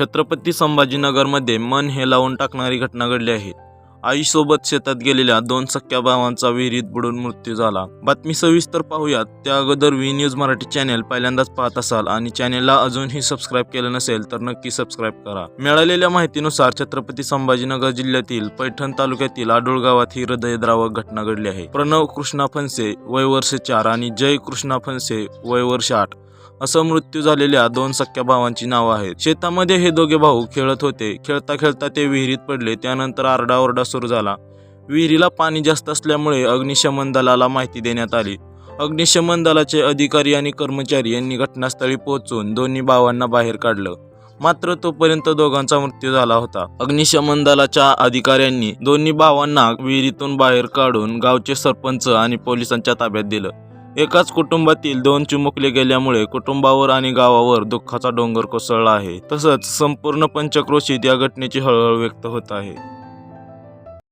छत्रपती संभाजीनगरमध्ये मन हे लावून टाकणारी घटना घडली आहे. आईसोबत शेतात गेलेल्या दोन सख्या भावांचा विहिरीत बुडून मृत्यू झाला. बातमी सविस्तर पाहूयात. त्या अगोदर व्ही न्यूज मराठी चॅनेल पहिल्यांदाच पाहत असाल आणि चॅनेलला अजूनही सबस्क्राईब केलं नसेल तर नक्की सबस्क्राईब करा. मिळालेल्या माहितीनुसार छत्रपती संभाजीनगर जिल्ह्यातील पैठण तालुक्यातील आडोळ गावात ही हृदयद्रावक घटना घडली आहे. प्रणव कृष्णा फणसे वय वर्ष चार आणि जय कृष्णा फणसे वय वर्ष आठ. असं मृत्यू झालेल्या दोन सख्या भावांची नावं आहेत. शेतामध्ये हे दोघे भाऊ खेळत होते. खेळता खेळता ते विहिरीत पडले. त्यानंतर आरडाओरडा सुरू झाला. विहिरीला पाणी जास्त असल्यामुळे अग्निशमन दलाला माहिती देण्यात आली. अग्निशमन दलाचे अधिकारी आणि कर्मचारी यांनी घटनास्थळी पोहोचून दोन्ही भावांना बाहेर काढलं. मात्र तोपर्यंत दोघांचा मृत्यू झाला होता. अग्निशमन दलाच्या अधिकाऱ्यांनी दोन्ही भावांना विहिरीतून बाहेर काढून गावचे सरपंच आणि पोलिसांच्या ताब्यात दिलं. एकाच कुटुंबातील दोन चिमुकले गेल्यामुळे कुटुंबावर आणि गावावर दुःखाचा डोंगर कोसळला आहे. तसंच संपूर्ण पंचक्रोशीत या घटनेची हळहळ व्यक्त होत आहे.